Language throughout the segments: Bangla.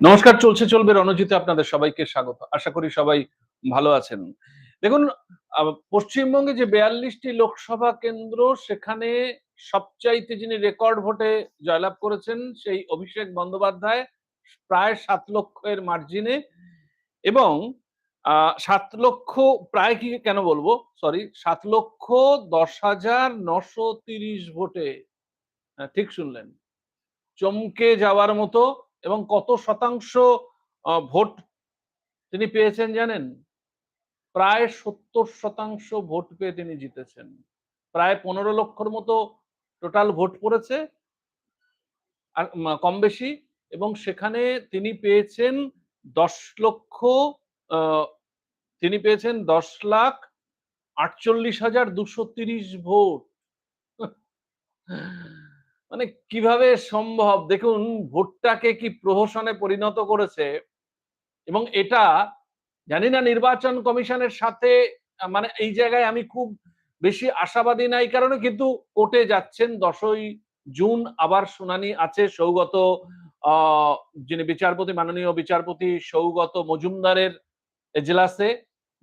নমস্কার চলছে চলবে রণজিতে আপনাদের সবাইকে স্বাগত। আশা করি সবাই ভালো আছেন। দেখুন পশ্চিমবঙ্গে যে বেয়াল্লিশটি লোকসভা কেন্দ্র সেখানে সবচাইতে যিনি রেকর্ড ভোটে জয়লাভ করেছেন সেই অভিষেক বন্দ্যোপাধ্যায় প্রায় সাত লক্ষের মার্জিনে। এবং সাত লক্ষ প্রায় কি কেন বলব? সরি সাত লক্ষ দশ হাজার নশো তিরিশ ভোটে। হ্যাঁ, ঠিক শুনলেন। চমকে যাওয়ার মতো এবং কত শতাংশ ভোট তিনি পেয়েছেন জানেন? প্রায় সত্তর শতাংশ ভোট পেয়ে তিনি জিতেছেন। প্রায় পনেরো লক্ষর মতো টোটাল ভোট পড়েছে কম বেশি এবং সেখানে তিনি পেয়েছেন দশ লক্ষ তিনি পেয়েছেন দশ লাখ আটচল্লিশ হাজার দুশো তিরিশ ভোট। মানে কীভাবে সম্ভব? দেখুন, ভোটটাকে কি প্রহসনে পরিণত করেছে? এবং এটা জানি না নির্বাচন কমিশনের সাথে মানে এই জায়গায় আমি খুব বেশি আশাবাদী নাই কারণে, কিন্তু কোর্টে যাচ্ছেন দশই জুন, আবার শুনানি আছে সৌগত যিনি বিচারপতি, মাননীয় বিচারপতি সৌগত মজুমদারের এজলাসে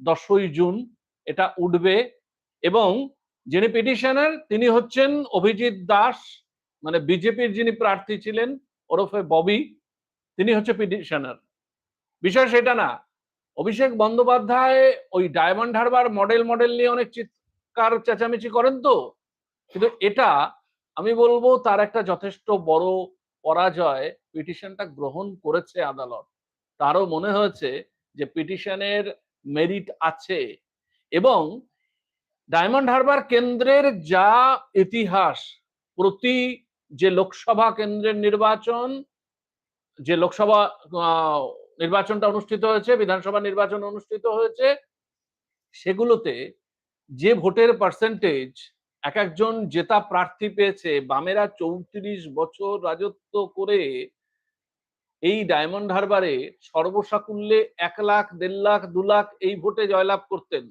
দশই জুন এটা উঠবে এবং যিনি পিটিশনার তিনি হচ্ছেন অভিজিৎ দাস মানে বিজেপির যিনি প্রার্থী ছিলেন ওরফে ববি, তিনি হচ্ছে পিটিশনার। বিষয় সেটা না, অভিষেক বন্দ্যোপাধ্যায় ওই ডায়মন্ড হারবার মডেল মডেল নিয়ে অনেক চিৎকার, চেঁচামেচি করেন তো। কিন্তু এটা, আমি বলব, তার একটা যথেষ্ট বড় পরাজয়, পিটিশনটা গ্রহণ করেছে আদালত। তারও মনে হয়েছে যে পিটিশনের মেরিট আছে। এবং ডায়মন্ড হারবার কেন্দ্রের যা ইতিহাস, প্রতি যে লোকসভা কেন্দ্রের নির্বাচন, যে লোকসভা নির্বাচনটা অনুষ্ঠিত হয়েছে, বিধানসভা নির্বাচন অনুষ্ঠিত হয়েছে, সেগুলোতে যে ভোটের পার্সেন্টেজ এক একজন জেতা প্রার্থী পেয়েছে, বামেরা চৌত্রিশ বছর রাজত্ব করে এই ডায়মন্ড হারবারে সর্বসাকুল্যে এক লাখ, দেড় লাখ, দু লাখ এই ভোটে জয়লাভ করতেন।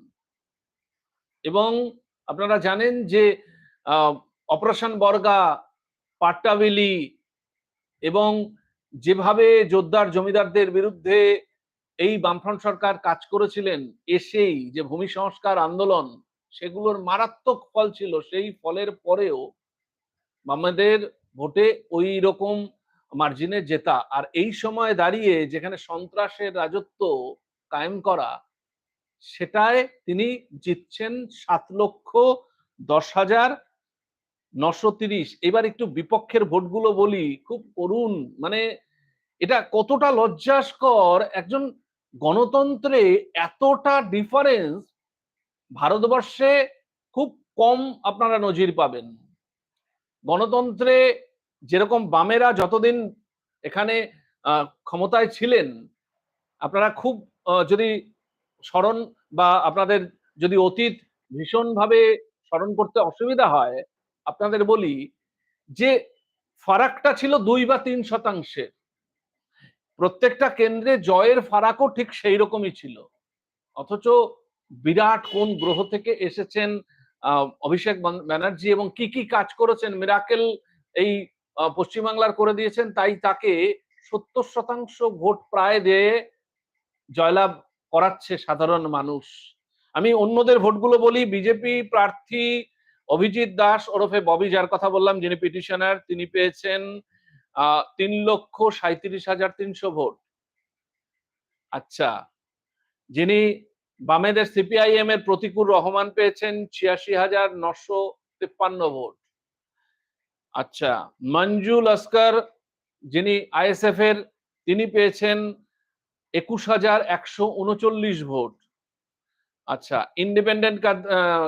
এবং আপনারা জানেন যে অপারেশন বর্গা পাট্টাবিলি এবং যেভাবে জোরদার জমিদারদের বিরুদ্ধে এই বামফ্রন্ট সরকার কাজ করেছিলেন, এসেই যে ভূমি সংস্কার আন্দোলন, সেগুলোর মারাত্মক ফল ছিল, সেই ফলের পরেও আমাদের ভোটে ওই রকম মার্জিনে জেতা। আর এই সময় দাঁড়িয়ে যেখানে সন্ত্রাসের রাজত্ব কায়েম করা, সেটায় তিনি জিতছেন সাত লক্ষ দশ হাজার নশো তিরিশ। এবার একটু বিপক্ষের ভোটগুলো বলি, খুব করুণ মানে এটা কতটা লজ্জাস্কর, একজন গণতন্ত্রে এতটা ডিফারেন্স ভারতবর্ষে খুব কম আপনারা নজির পাবেন। গণতন্ত্রে যেরকম বামেরা যতদিন এখানে ক্ষমতায় ছিলেন, আপনারা খুব যদি স্মরণ বা আপনাদের যদি অতীত ভীষণভাবে স্মরণ করতে অসুবিধা হয় আপনাদের বলি যে ফারাকটা ছিল দুই বা তিন শতাংশের। প্রত্যেকটা কেন্দ্রে জয়ের ফারাকও ঠিক সেই রকমই ছিল। অথচ বিরাট কোন গ্রহ থেকে এসেছেন অভিষেক ব্যানার্জি এবং কি কি কাজ করেছেন, মিরাকেল এই পশ্চিমবাংলার করে দিয়েছেন, তাই তাকে সত্তর শতাংশ ভোট প্রায় দিয়ে জয়লাভ করাচ্ছে সাধারণ মানুষ। আমি অন্যদের ভোটগুলো বলি, বিজেপি প্রার্থী অভিজিৎ দাস ওরফে ববি, যার কথা বললাম, যিনি পিটিশনার, তিনি পেয়েছেন তিন লক্ষ সাঁত্রিশ হাজার তিনশো ভোট। আচ্ছা যিনি বামেদের সিপিআইএম এর প্রতিকূল রহমান পেয়েছেন, ছিয়াশি হাজার নশো তিপ্পান্ন ভোট। আচ্ছা মঞ্জু লস্কর, যিনি আইএসএফ এর, তিনি পেয়েছেন একুশ হাজার একশো উনচল্লিশ ভোট। আচ্ছা ইন্ডিপেন্ডেন্ট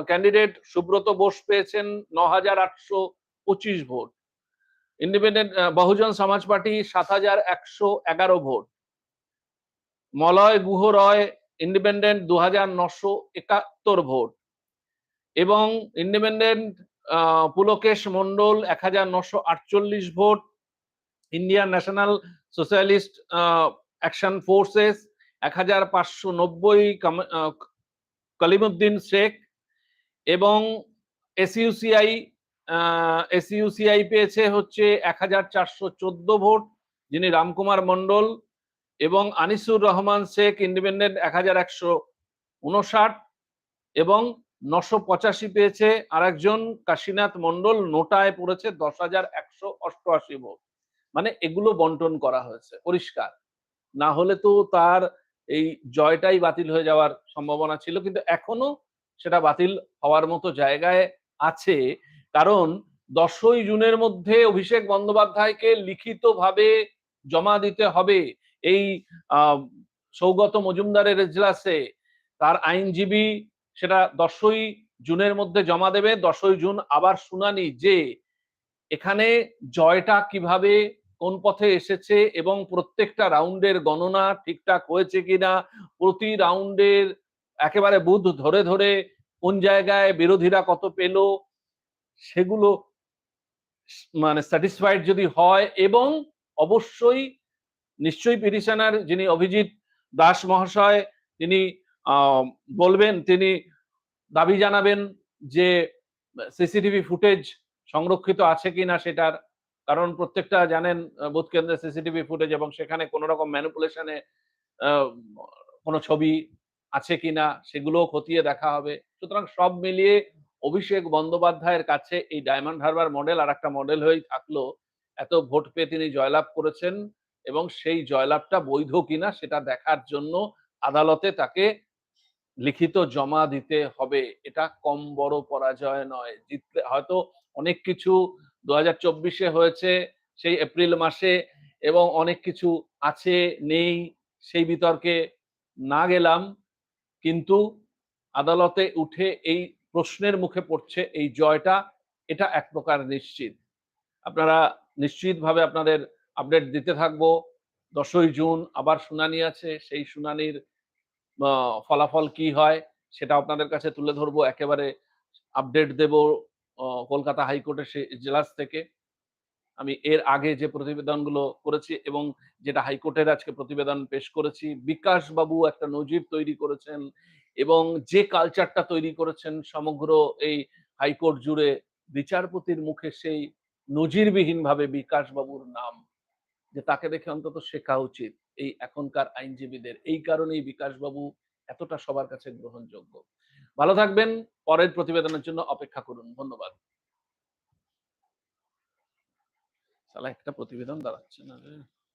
ক্যান্ডিডেট সুব্রত বোস পেয়েছেন ন হাজার আটশো পঁচিশ ভোট। ইন্ডিপেন্ডেন্ট বহুজন সমাজ পার্টি সাত হাজার একশো এগারো ভোট। মলয় গুহ রয় ইন্ডিপেন্ডেন্ট দু হাজার নশো একাত্তর ভোট। এবং ইন্ডিপেন্ডেন্ট পুলকেশ মন্ডল এক হাজার নশো আটচল্লিশ vote. Indian national socialist action forces এক হাজার পাঁচশো নব্বই কলিমুদ্দিন শেখ এবং এসইউসিআই এসইউসিআই পেয়েছে হচ্ছে এক হাজার চারশো চোদ্দ ভোট, যিনি রামকুমার মন্ডল এবং আনিসুর রহমান শেখ ইন্ডিপেন্ডেন্ট এক হাজার একশো উনষাট এবং নশো পঁচাশি পেয়েছে। আরেকজন কাশীনাথ মন্ডল নোটায় পড়েছে দশ হাজার একশো অষ্টআশি ভোট। মানে এগুলো বন্টন করা হয়েছে, পরিষ্কার। না হলে তো তার এই জয়টাই বাতিল হয়ে যাওয়ার সম্ভাবনা ছিল, কিন্তু এখনও সেটা বাতিল হওয়ার মতো জায়গায় আছে। কারণ দশই জুনের মধ্যে অভিষেক বন্দ্যোপাধ্যায়কে লিখিতভাবে জমা দিতে হবে। এই সৌগত মজুমদারের এজলাসে তার আইনজীবী সেটা দশই জুনের মধ্যে জমা দেবে। দশই জুন আবার শুনানি যে এখানে জয়টা কীভাবে কোন পথে এসেছে এবং প্রত্যেকটা রাউন্ডের গণনা ঠিকঠাক হয়েছে কিনা, প্রতি রাউন্ডের একেবারে বুধ ধরে ধরে কোন জায়গায় বিরোধীরা কত পেল, সেগুলো মানে স্যাটিসফাইড যদি হয় এবং অবশ্যই নিশ্চয়ই পিটিশনার যিনি অভিজিৎ দাস মহাশয়, তিনি বলবেন, তিনি দাবি জানাবেন যে সিসিটিভি ফুটেজ সংরক্ষিত আছে কিনা সেটার কারণ প্রত্যেকটা জানেন বুথ কেন্দ্রে সিসিটিভি ফুটেজ এবং সেখানে কোনো রকম ম্যানিপুলেশনে কোনো ছবি আছে কিনা সেগুলোও খতিয়ে দেখা হবে। সুতরাং সব মিলিয়ে অভিষেক বন্দ্যোপাধ্যায়ের কাছে এই ডায়মন্ড হারবার মডেল আর একটা মডেল হয়েই থাকল। এত ভোট পেয়ে তিনি জয়লাভ করেছেন এবং সেই জয়লাভটা বৈধ কিনা সেটা দেখার জন্য আদালতে তাকে লিখিত জমা দিতে হবে। এটা কম বড় পরাজয় নয়। জিতলে হয়তো অনেক কিছু দু হাজার চব্বিশে হয়েছে সেই এপ্রিল মাসে এবং অনেক কিছু আছে, নেই, সেই বিতর্কে না গেলাম। কিন্তু আদালতে উঠে এই প্রশ্নের মুখে পড়ছে এই জয়টা, এটা এক প্রকার নিশ্চিত। আপনারা নিশ্চিতভাবে আপনাদের আপডেট দিতে থাকব। দশই জুন আবার শুনানি আছে, সেই শুনানির ফলাফল কি হয় সেটা আপনাদের কাছে তুলে ধরবো, একেবারে আপডেট দেব। কলকাতা হাইকোর্টের সেই এজলাস থেকে। আমি এর আগে যে প্রতিবেদনগুলো করেছি এবং যেটা হাইকোর্টের আজকে প্রতিবেদন পেশ করেছি বিকাশ বাবু একটা নজির তৈরি করেছেন এবং যে কালচারটা তৈরি করেছেন সমগ্র এই হাইকোর্ট জুড়ে বিচারপতির মুখে সেই নজিরবিহীন ভাবে বিকাশ বাবুর নাম, যে তাকে দেখে অন্তত শেখা উচিত এই এখনকার আইনজীবীদের। এই কারণেই বিকাশবাবু এতটা সবার কাছে গ্রহণযোগ্য। ভালো থাকবেন পরের প্রতিবেদনের জন্য অপেক্ষা করুন ধন্যবাদ। সালা একটা প্রতিবেদন দাঁড়াচ্ছে না রে।